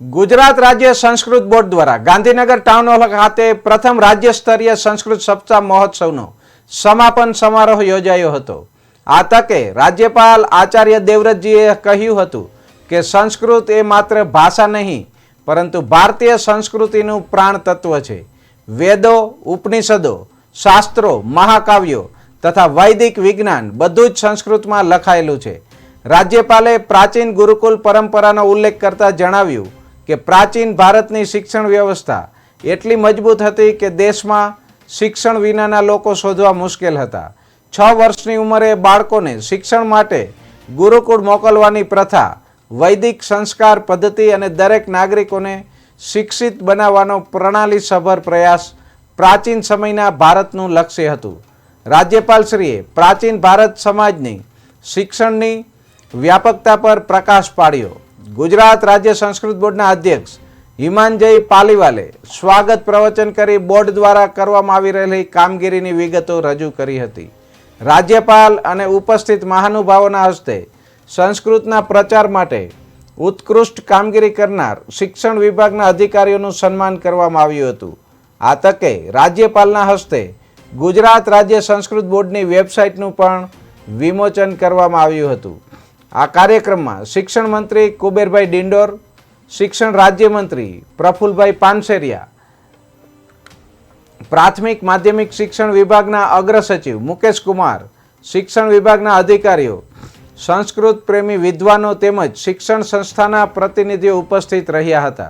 ગુજરાત રાજ્ય સંસ્કૃત બોર્ડ દ્વારા Gandhinagar town hall ખાતે પ્રથમ રાજ્ય સ્તરીય સંસ્કૃત સપ્તાહ મહોત્સવનો સમાપન સમારોહ યોજાયો હતો. આ તકે રાજ્યપાલ આચાર્ય દેવવ્રતજીએ કહ્યું હતું કે સંસ્કૃત એ માત્ર ભાષા નહીં, પરંતુ ભારતીય સંસ્કૃતિનું પ્રાણ તત્વ છે. વેદો, ઉપનિષદો, શાસ્ત્રો, મહાકાવ્યો તથા વૈદિક વિજ્ઞાન બધું જ સંસ્કૃતમાં લખાયેલું છે. રાજ્યપાલે પ્રાચીન ગુરુકુલ પરંપરાનો ઉલ્લેખ કરતા જણાવ્યું કે પ્રાચીન ભારતની શિક્ષણ વ્યવસ્થા એટલી મજબૂત હતી કે દેશમાં શિક્ષણ વિનાના લોકો શોધવા મુશ્કેલ હતા. છ વર્ષની ઉંમરે બાળકોને શિક્ષણ માટે ગુરુકુળ મોકલવાની પ્રથા, વૈદિક સંસ્કાર પદ્ધતિ અને દરેક નાગરિકોને શિક્ષિત બનાવવાનો પ્રણાલીસભર પ્રયાસ પ્રાચીન સમયના ભારતનું લક્ષ્ય હતું. રાજ્યપાલશ્રીએ પ્રાચીન ભારત સમાજની શિક્ષણની વ્યાપકતા પર પ્રકાશ પાડ્યો. ગુજરાત રાજ્ય સંસ્કૃત બોર્ડના અધ્યક્ષ હિમાંજય પાલીવાલે સ્વાગત પ્રવચન કરી બોર્ડ દ્વારા કરવામાં આવી રહેલી કામગીરીની વિગતો રજૂ કરી હતી. રાજ્યપાલ અને ઉપસ્થિત મહાનુભાવોના હસ્તે સંસ્કૃતના પ્રચાર માટે ઉત્કૃષ્ટ કામગીરી કરનાર શિક્ષણ વિભાગના અધિકારીઓનું સન્માન કરવામાં આવ્યું હતું. આ તકે રાજ્યપાલના હસ્તે ગુજરાત રાજ્ય સંસ્કૃત બોર્ડની વેબસાઇટનું પણ વિમોચન કરવામાં આવ્યું હતું. આ કાર્યક્રમમાં શિક્ષણ મંત્રી કુબેરભાઈ ડિંડોર, શિક્ષણ રાજ્યમંત્રી પ્રફુલભાઈ પાનસેરિયા, પ્રાથમિક માધ્યમિક શિક્ષણ વિભાગના અગ્ર સચિવ મુકેશ કુમાર, શિક્ષણ વિભાગના અધિકારીઓ, સંસ્કૃત પ્રેમી વિદ્વાનો તેમજ શિક્ષણ સંસ્થાના પ્રતિનિધિઓ ઉપસ્થિત રહ્યા હતા.